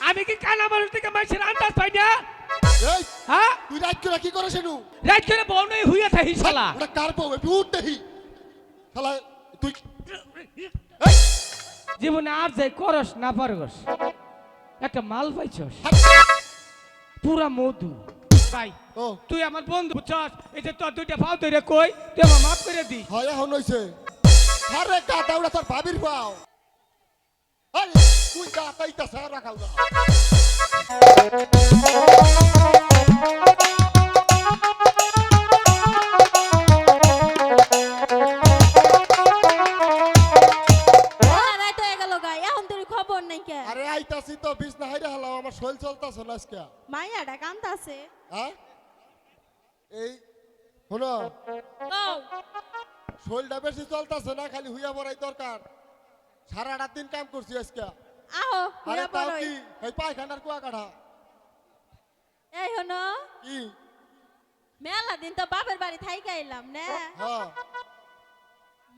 আমি কি কানা মানুষ থেকে মানুষের আন্দাজ পাই না? হ্যাঁ? তুই রাত করে কি করে সেনু রাত করে বউ নেই হুইয়া থাকি শালা। ওটা কার পাও একটু উঠ দেখি। শালা তুই জীবনে আর যাই করস না পারগস একটা মাল পাইছস। পুরা মধু। ভাই ও। তুই আমার বন্ধু বুঝছস? এই যে তোর দুইটা ফাও ধরে কই তুই আমার মাফ করে দিস। হয় এখন হইছে। আরে গাতা ওটা তোর ভাবির পাও। তুই সারা এখন তোর খবর নাই কে? আরে আইতাছি তো বিষ না হাইরা হলাম আমার শৈল চলতাছে না আজকে। মাইয়াটা কান্দাছে। হ্যাঁ? এই শোনো। শৈলটা বেশি চলতাছে না খালি হুইয়া পড়াই দরকার। সারাটা দিন কাম করছি আজকে। আহো আরে তাও কি? এই পায়খানার কুয়া কাটা। এই হনো কি? মেলা দিন তো বাপের বাড়ি থাইকা এলাম না?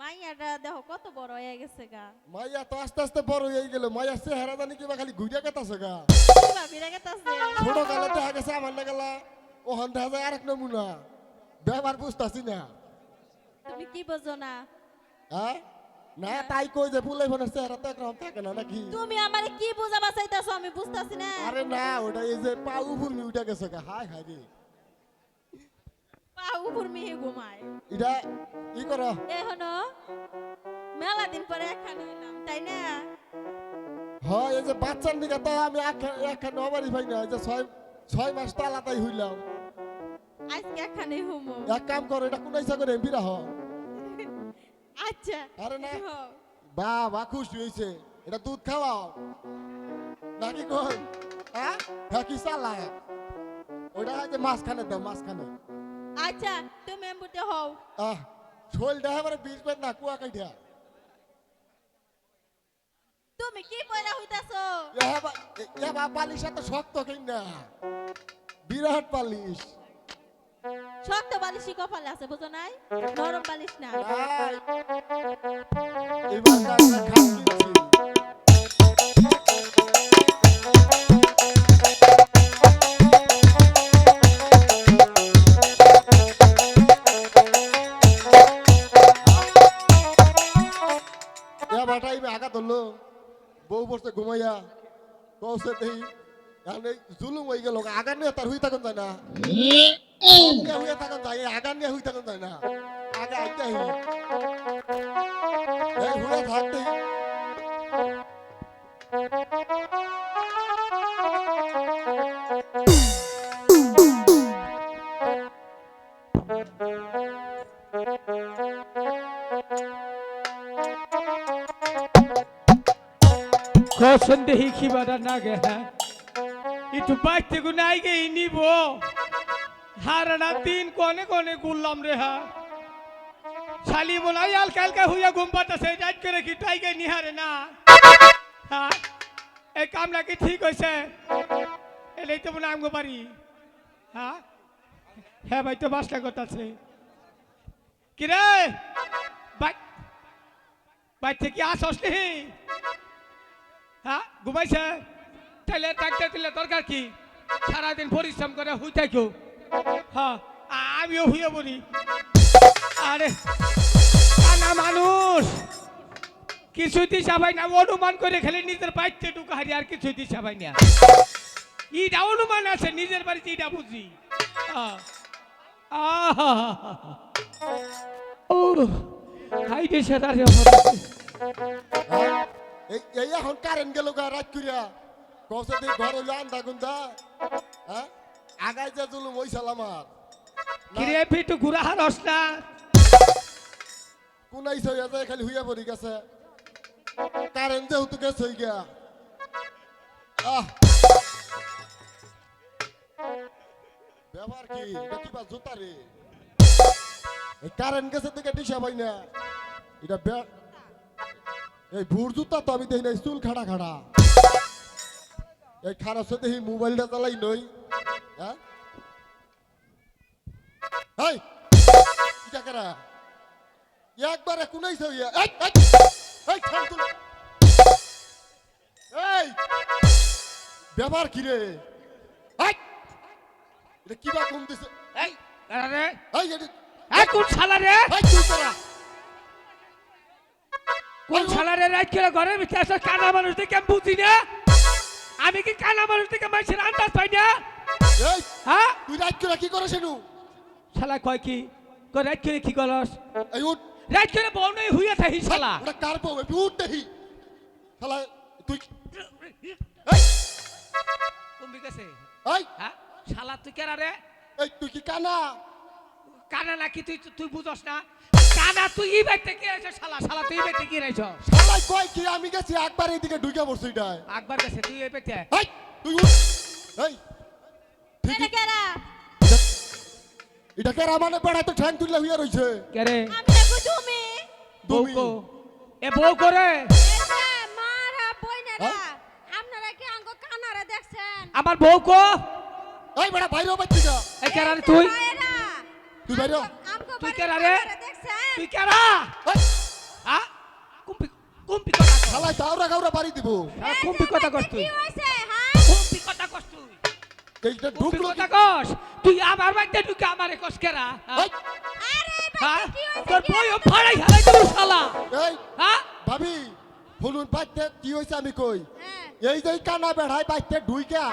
মাইয়াটা দেখো কত বড় হয়ে গেছে গা। মাইয়া তো আস্তে আস্তে বড় হয়ে গেল মাইয়া চেহারা জানি কিবা খালি ঘুরিয়া গেতাছে গা। ভাবিরা গেতাছে? ছোট কালে দেখা গেছে আমার না গেলা ওখান দেখা যায় আরেক নমুনা। ব্যবহার বুঝতাছি না। তুমি কি বোঝো না? হ্যাঁ? না তাই কই যে পুলাই ফোনের চেহারা তো একরকম থাকে না নাকি? তুমি আমারে কি বুঝাবা চাইতাছো আমি বুঝতাছি না। আরে না ওটা এই যে পা উপর উঠে গেছে হাই হাই রে। পা উপর মিহি ঘুমায়। এটা ই করো? এই হনো মেলা দিন পরে একখানে হইলাম তাই না? হয় এই যে বাচ্চার দিকে তো আমি একখান নবারই পাই না এই যে ছয় ছয় মাস তো আলাদাই হইলাম। আজকে একখানে হুমো এক কাম করো এটা কোন ইচ্ছা করে বিরা হ আচ্ছা। আরে না। বাবা খুশি হয়েছে। এটা দুধ খাওয়াও। নাকি কই? হ্যাঁ? হ্যাঁ কি ওটা যে মাঝখানে দাও মাঝখানে। আচ্ছা তুমি হও। আহ শোলটা এবারে বিষ বেদ না কুয়া কাইটা। তুমি কি পয়রা হইতাছো? এবার পালিশ এত শক্ত কিন বিরাট পালিশ। শক্ত বালিশই কপালে আছে, বুঝো নাই? নরম বালিশ না। আগা ধরলো বউ বসতে ঘুমাইয়া কৌশে দেই মানে জুলুম হয়ে গেল আগার নিয়ে তার হুই থাকুন যায় না। হুই থাকুন যায় আগার নিয়ে হুই থাকুন যায় না। আগে আইতে হুই এই হুয়ে থাকতেই কসন দেহি খিবাটা হ্যাঁ একটু বাইতে গু নাই গে নিব। হারানা দিন কনে কনে গুললাম রে হা। শালি বলাই আল কালকা হুইয়া ঘুম পাতাছে রাত করে কি তাই গে নিহারে না? এই কামলা কি ঠিক হয়েছে এলেই তো মনে আমগো পারি হ্যাঁ হ্যাঁ ভাই, তো বাসটা কথাছে কি রে? বাই বাই থেকে আসস নি? হ্যাঁ ঘুমাইছে? তাহলে ডাক্তার দিলে দরকার কি? সারাদিন পরিশ্রম করে হুই থাকো হ্যাঁ আমিও হুয়ে বলি আরে, কানা মানুষ! কিছুই দিশা পাই না, অনুমান করে খেলে নিজের বাড়িতে ঢুকা হারি আর কিছুই দিশা পাই না। ইটা অনুমান আছে, নিজের বাড়িতে ইটা বুঝি। আহা। ও, হাই দেশে হ্যাঁ? এই এখন কারেন্ট গেল রাত করিয়া দিই ঘর হইল আন্ধা গুন্দা হ্যাঁ? আগাই যে জুলুম হইছিল আমার কিরে পিটু ঘুরা হারস না। কোনাই সইয়া যায় খালি হুইয়া পড়ি গেছে। কারেন্ট যেহেতু গেছে হই গিয়া। আহ! ব্যবহার কি? কিবা জুতা রে। এই কারেন্ট গেছে থেকে দিশা পাই না। এটা এই ভুর জুতা তো আমি দেখি না চুল খাড়া খাড়া। এই খারাপ সাথে এই মোবাইলটা চালাই নই। হ্যাঁ? একবারে কুনাইছে হইয়া এই এই এই ঠান তুল এই ব্যাপার কি রে? এই, এটা কি বা কম দিছে? এই কারা রে? এই এটা- এই কোন শালা রে? এই তুই তোরা কোন শালা রে? রাইট করে ঘরের ভিতরে কানা মানুষ দেখে বুঝি না? আমি কি কানা মানুষ থেকে মানুষের আন্দাজ পাই না? এই হ্যাঁ? তুই রাইট করে কি করে সেনু শালা কয় কি? কয় রাইট করে কি করস? এই উঠ। রাইট করে বউ নই হুইয়া থাকি শালা। ওটা কার বউ? তুই উঠ দেখি। শালা তুই এই! কমবি গেছে। এই। হ্যাঁ? শালা তুই কেরা রে? এই তুই কি কানা? কানা নাকি তুই তুই বুঝস না? তুই এই বাইতে কি আইছ শালা শালা তুই বাইতে কি রাইছ আমি গেছি একবার এদিকে ঢুকে পড়ছি এটা আকবার গেছে তুই এই বাইতে এই তুই এই এটা কেরা এটা কেরা মানে? বেড়া তো ঠ্যাং তুললে হইয়া রইছে। কে আমি দেখো তুমি। বউ তুমি এ বউ করে এই যে মারা বইনেরা। হ্যাঁ? আপনারা কি আঙ্গ কানারে দেখছেন? আমার বউ কো। এই বেড়া বাইরে বাচ্চি যা এই কেরা তুই। তুই বাইরে তুই বাড়ির কেরা রে? কানারে তুই কেরা? হ্যাঁ কুম্পি কুম্পি কথা গাউরা বাড়ি দিব। শালা কুম্পি কথা কর তুই। কি হইছে হ্যাঁ? কুম্পি কথা কর তুই। এইটা ঢুকলো কথা কস তুই আমার বাইতে ঢুকে আমারে কস কেরা? হ্যাঁ? আরে হ্যাঁ? কি হইছে তোর ফাড়াই দেবো শালা। এই হ্যাঁ? ভাবি ফুলুন বাইতে কি হইছে আমি কই? হ্যাঁ। এই যে কানা বেড়াই বাইতে ঢুইকা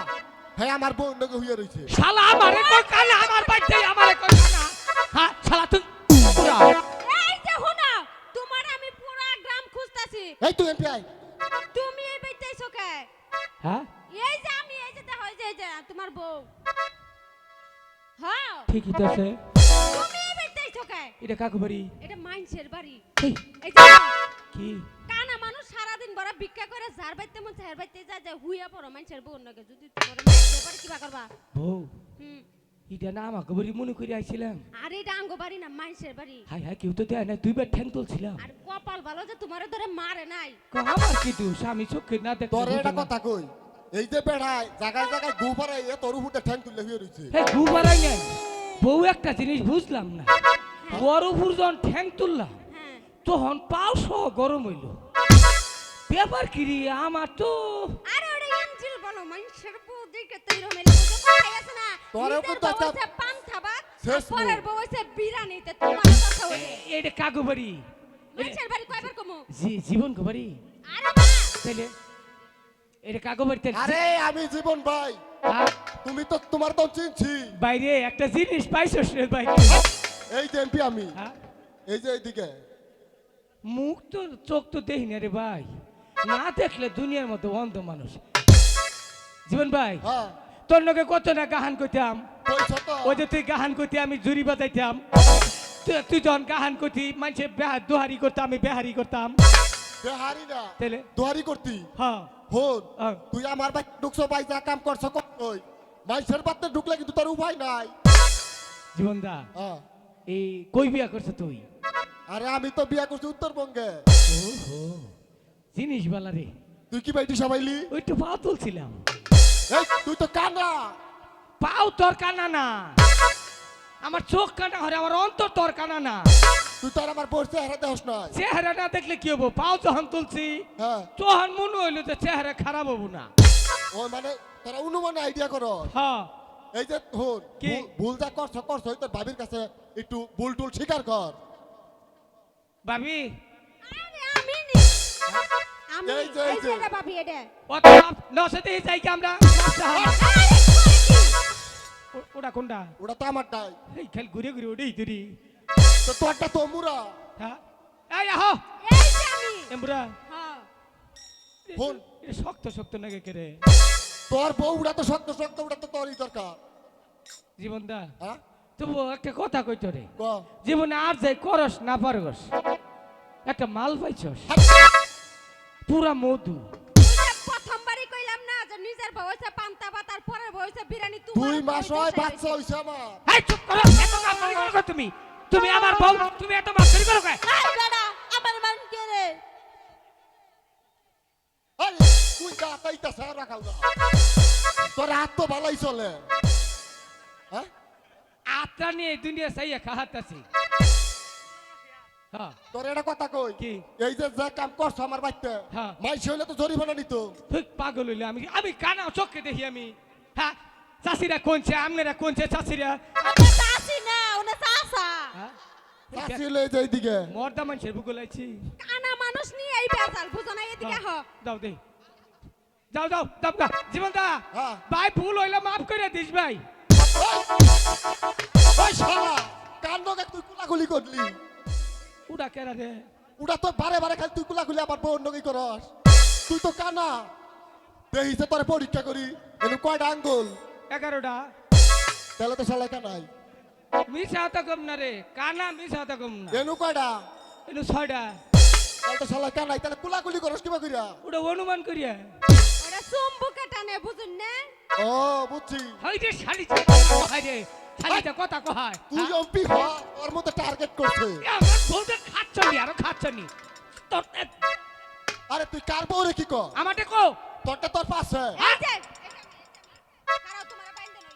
হ্যাঁ আমার বউ নগে হইয়া রইছে। শালা আমারে কই কানা আমার বাইতে আমারে কই কানা। হ্যাঁ শালা তুই পুরা এই যে হুনা তোমার আমি পুরা গ্রাম খুঁজতাছি এই তুই এমপি আই তুমি এই বাইতেইছো কে? হ্যাঁ? এই যে আমি এই যে দেখো এই যে তোমার বউ। হ্যাঁ? ঠিকই তো আছে। তুমি এই বাইতেইছো কে? এটা কাকু বাড়ি? এটা মাইনসের বাড়ি। এই, এই যে কি? কানা মানুষ সারাদিন বড় ভিক্ষা করে যার বাইতে মন চার বাইতে যা যায় হুইয়া পড়ো মানুষের বউ নাকি যদি তোমার মাইনসের বাড়ি কিবা করবা। বউ? হুম। এটা না আমাকে বাড়ি মনে করে আইছিলাম। আর এটা আঙ্গ বাড়ি না মাইনসের বাড়ি। হাই হাই কেউ তো দেয় না দুইবার ঠ্যাং তুলছিলাম। আর কপাল ভালো যে তোমার ধরে মারে নাই। আমার কি দোষ? আমি চোখে না দেখতে তোর এটা কথা কই এই যে বেড়াই জায়গায় জায়গায় গু এ তোর উপরে ঠ্যাং তুললে হইয়া রইছে। হে গু বাড়াই নাই। বউ একটা জিনিস বুঝলাম না। বড় উপর যখন ঠ্যাং তুললাম হ্যাঁ। তখন পাও সহ গরম হইল। ব্যাপার কি রে আমার তো আরে ওটা ইঞ্জিল বলো মানুষের বউ দেখে তো না। তোরেও কিন্তু একটা- হচ্ছে পান্থা ভাত শেষ আর পরের। বউ হচ্ছে বিরানি তোমার কথা ওঠে এটা কাকু বাড়ি? মানুষের বাড়ি কয়বার কমু? জীবন গো বাড়ি? আরে মা তাইলে এটা কাকু বাড়িতে আরে আমি জীবন ভাই। হ্যাঁ, তুমি তো তোমার তো চিনছি। বাইরে একটা জিনিস পাইছস রে ভাই এই যে এমপি আমি। হ্যাঁ? এই যে এইদিকে। মুখ তো চোখ তো দেখি না রে ভাই। না দেখলে দুনিয়ার মতো অন্ধ মানুষ। জীবন ভাই। হ্যাঁ। তোর লোকে কত না গাহান তো। ওই যে তুই গাহান করতে আমি জুরি বাজাইতাম। তুই- যখন গাহান করতি মানুষে বেহা দোহারি করতাম আমি বেহারি করতাম। বেহারি না তাহলে দোহারি করতি? হ্যাঁ। হন। তুই আমার বাই ঢুকছো বাই যা কাম করছ কই। মাইসের বাতে ঢুকলে কিন্তু তোর উপায় নাই। জীবন দা হ্যাঁ। এই কই বিয়া করছ তুই? আরে আমি তো বিয়া করছি উত্তরবঙ্গে। জিনিস বালা রে। তুই কি বাইটি সাবাইলি ওই তো পাও তুলছিলাম এই তুই তো কানা। পাও তোর কানা না। আমার চোখ কানা হরে আমার অন্তর তোর কানা না। তুই তো আমার বসে হারা দেহস নাই। চেহারা না দেখলে কি হব? পাও যখন তুলছি হ্যাঁ। তখন মনে হইল যে চেহারা খারাপ হব না। ওই মানে তোরা অনুমানে আইডিয়া কর। হ্যাঁ। এই যে হন? ভুল- যা করছ করছ তোর ভাবির কাছে একটু ভুল টুল স্বীকার কর। ভাবি নি আমি এই যে, এই এই যে যে। এটা। এটা অত নসে যাই কি আমরা ও- ওটা কোনটা? ওটা তো আমার নাই এই খেল ঘুরে ঘুরে ওটাই তুরি তো তোরটা তো মুরা। হ্যাঁ। এই আহ! এই যে আমি এমরা। হ্যাঁ। ফোন। এ শক্ত শক্ত নাকি কে রে? তোর বউ উড়া তো শক্ত শক্ত উড়া তো তোরই দরকার। জীবন দা হ্যাঁ? তবু একটা কথা কইতো রে ক? জীবনে আর যাই করস না পারগস একটা মাল পাইছস। পুরা মধু। প্রথমবারই কইলাম না যে নিজের বউ হইছে পান্তা ভাত আর পরের বউ হইছে বিরানি তোমার দুই মাস হয় বাচ্চা হইছে। আমার। এই চুপ করো এত করো তুমি? তুমি আমার বউ তুমি এত করো এই বেটা আমার মান কে রে? আরে তুই যা তাইতা সারা রাখাও না তোর হাত তো ভালোই চলে। হ্যাঁ? আত্রা নিয়ে দুনিয়া সাইয়া খাহাত আছে হ্যাঁ তোর এটা কথা কই? কি? এই যে যে কাম করছ আমার বাড়িতে হ্যাঁ। মাইসি হইলে তো জরিমানা নিত। তুই পাগল হইলে আমি। আমি কানা চোখে দেখি আমি। হ্যাঁ চাষিরা কোনছে আমনেরা কোনছে চাষিরা চাষি না ওনা চাষা হ্যাঁ। চাষি হইলে যে এইদিকে। মর্দা মানুষের কানা মানুষ নিয়ে এই বেজাল বুঝো না এদিকে হ দাও দে। যাও যাও দাও দা জীবন দা হ্যাঁ। ভাই ভুল হইলে মাফ করে দিস ভাই। ওই শালা তুই কুলাকুলি করলি। উড়া কেরা রে ওটা তো বারে বারে খালি তুই কুলা কুলাকুলি আমার বউ নগি করস। তুই তো কানা। দেখিছে তোরে পরীক্ষা করি। এনে কয়টা আঙ্গুল? এগারোটা। তাহলে তো শালা কানাই মিশা হতা কম না রে। কানা মিশা হতা কম না। এনু কয়টা? এনু ছয়টা। তাহলে তো শালা কানাই তাহলে কুলাকুলি করস কিবা করিয়া ওটা অনুমান করিয়া। ওরা চুম্বুকে টানে বুঝুন না? ও বুঝছি। হাই রে শালি হাই রে। শালিটা কথা কহায়। তুই এমপি হ ওর মতো টার্গেট করছে। আমার খাচ্ছনি আরও খাচ্ছনি। তোর আরে তুই কার বউ রে কি ক আমাকে কো। তোরটা তোর পাশে। এই যে খারাও তোমার বাইন্দে নই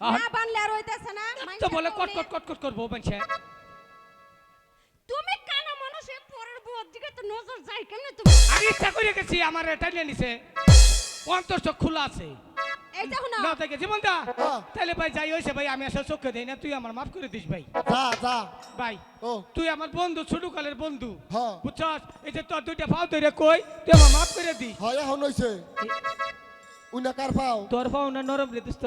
আহ, না বানলে আর হইতাছে না তো বলে কট কট কট কট করব মানুষে তুমি কানা মানুষ পরের বউর দিকে তো নজর যায় কেমনে তুমি? আমি ইচ্ছা করে গেছি আমার এটা নিয়ে নিছে। অন্তর খোলা আছে। এই দেখো না। না জীবন দা। তাহলে ভাই যাই হয়েছে ভাই আমি আসলে চোখে দেই না তুই আমার মাফ করে দিস ভাই। যা যা। ভাই ও। তুই আমার বন্ধু ছোট কালের বন্ধু হ্যাঁ। বুঝছস? এই যে তোর দুইটা পাও তৈরি কই তুই আমার মাফ করে দিস। হয় এখন হইছে। উনা কার পাও তোর পাও না নরম রে দোস্ত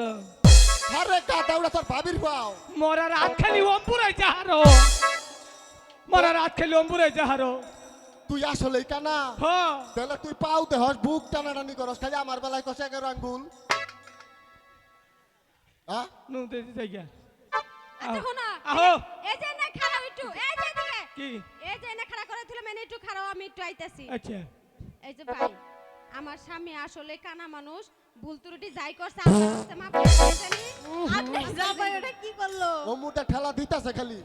আরে কাটা উড়া তোর ভাবির পাও মরার হাত খালি অম্পুরাই যাহারো। মরার হাত খালি অম্পুরাই যাহারো। তুই আসলেই কানা। হ্যাঁ তাহলে তুই পাও দেহস বুক টানাটানি করস খালি আমার বেলায় কষে এগারো আঙ্গুল। হ্যাঁ নু দে দে যাইয়া দেখো না আহো এই যে না খারাও একটু এই যে এদিকে কি এই যে না খাড়া করে দিলে মানে একটু খারাও আমি একটু আইতাছি আচ্ছা এই যে ভাই আমার স্বামী আসলে কানা মানুষ ভুল ত্রুটি যাই করছে আপনার কাছে করে দিয়েছেন আপনি জামাই ওটা কি করল ও মুটা ঠেলা দিতাছে খালি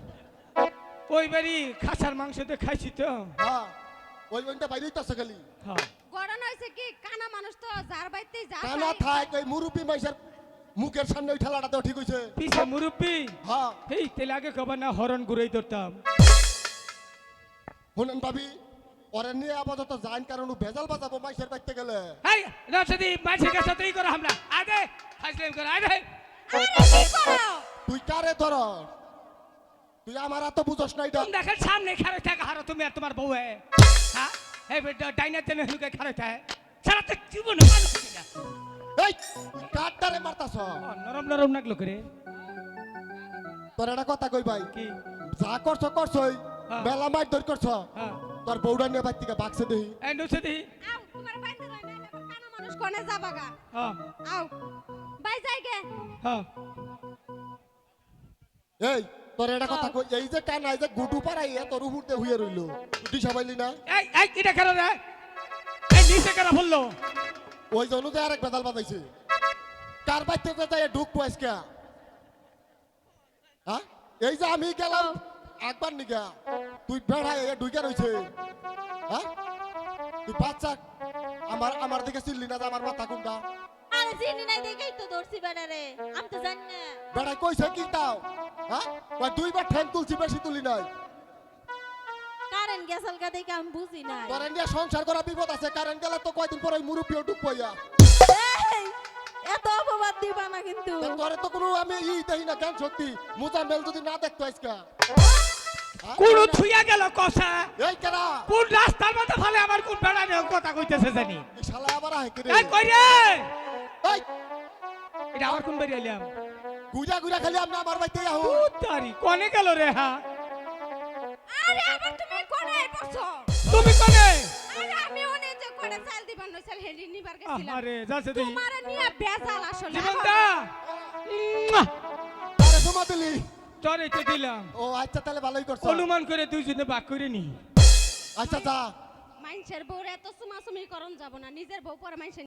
ওই বাড়ি খাসার মাংস তো খাইছি তো হ্যাঁ ওই ওইটা বাইরে হইতাছে খালি হ্যাঁ গড়ন হয়েছে কি কানা মানুষ তো যার বাইতে যা কানা থাক ওই মুরুবি মাইসের মুখের সামনে ওই ঠেলাটা তো ঠিক হয়েছে। পিছে মুরুব্বি হ্যাঁ। এই তেলে আগে কবার না হরণ ঘুরেই ধরতাম। শুনেন ভাবি ওরে নিয়ে আপাতত যাইন কারণ ও ভেজাল বাজাবো মাইসের বাইতে গেলে। এই রসদি মাইসের কাছে তুই করে হামলা। আদে ফাইসলাম করে আদে। তুই কারে ধর? তুই আমার এত বুঝস না এটা। দেখেন সামনে খারে থাকে হারো তুমি আর তোমার বউ হ্যাঁ? এই ডাইনার জন্য হুকে খারে থাকে। সারা তো জীবন মানুষ এই তুই কারটারে মারতাছ নরম নরম নাকলো করে। তোর একটা কথা কই ভাই? কি? যা করছ করছই হ্যাঁ। বেলা মাইর ধর করছ। হ্যাঁ। তোর বউডা নিয়ে বাইর থেকে বাক্সে দেহি। এই নুসে দি আও তোমার বাইতে রই না কানা মানুষ কোনে যাবাগা হ্যাঁ। আও বাই যাই গে। হ্যাঁ। এই তোর একটা কথা কই? এই যে কান এই যে গুডু পারাই তোর উপরতে হুইয়ে রইল। তুই সবাইলি না? এই এই এটা কেন রে? এই নিচে কেন বলল? ওই জন্য যে আরেক বেদাল বাজাইছে। কার বাইতে তো যাই ঢুকবো আজকে? হ্যাঁ? এই যে আমি গেলাম একবার নিগা। তুই বেড়াই এ ঢুকে রইছে। হ্যাঁ? তুই বাচ্চা আমার আমার দিকে চিল্লি না আমার মাথা কোনটা? আরে চিনি নাই দেখেই তো ধরছি বেড়ারে। আমি তো জানি না। বেড়াই কইছে কি তাও? হ্যাঁ? দুইবার ঠ্যাং তুলছি বেশি তুলি নাই। কারেন্ট গেছাল কা দেখে আমি বুঝি নাই। তোর ইন্ডিয়া সংসার করা বিপদ আছে কারণ গেলে তো কয়দিন পরে ওই মুরব্বীও ঢুকবো ইয়া। এই, এত অপবাদ দিবা না কিন্তু। তোরে তো কোনো আমি ই দেখি না জ্ঞান শক্তি। মুজামেল যদি না দেখতো আজকে। হ্যাঁ? কোন থুইয়া গেল কসা এই কেরা? কোন রাস্তার মধ্যে ফলে আমার কোন বেড়া নিয়ে কথা কইতেছে জানি। শালা আবার আহে করে? এই কই রে? এই। এটা আবার কোন বেরিয়ে এলাম? গুজা গুজা খালি আপনি আমার বাইতে আহু। তারি কোনে গেল রে হ্যাঁ আরে আবার তুমি কোনে পড়ছো তুমি কোনে? আরে আমি ওনে যে কোনে চাল দিবান নই চাল হেডি নিবার গেছিলাম। আরে যাচ্ছে দি তোমার নিয়ে বেজাল আসলে। জীবনটা! আরে তোমা দিলি। দিলাম। ও আচ্ছা তাহলে ভালোই করছ। অনুমান করে দুইজনে বাক করে নি। আচ্ছা বউরে এত সুমাসুমি করন যাব না নিজের বউ পরে মাইনষের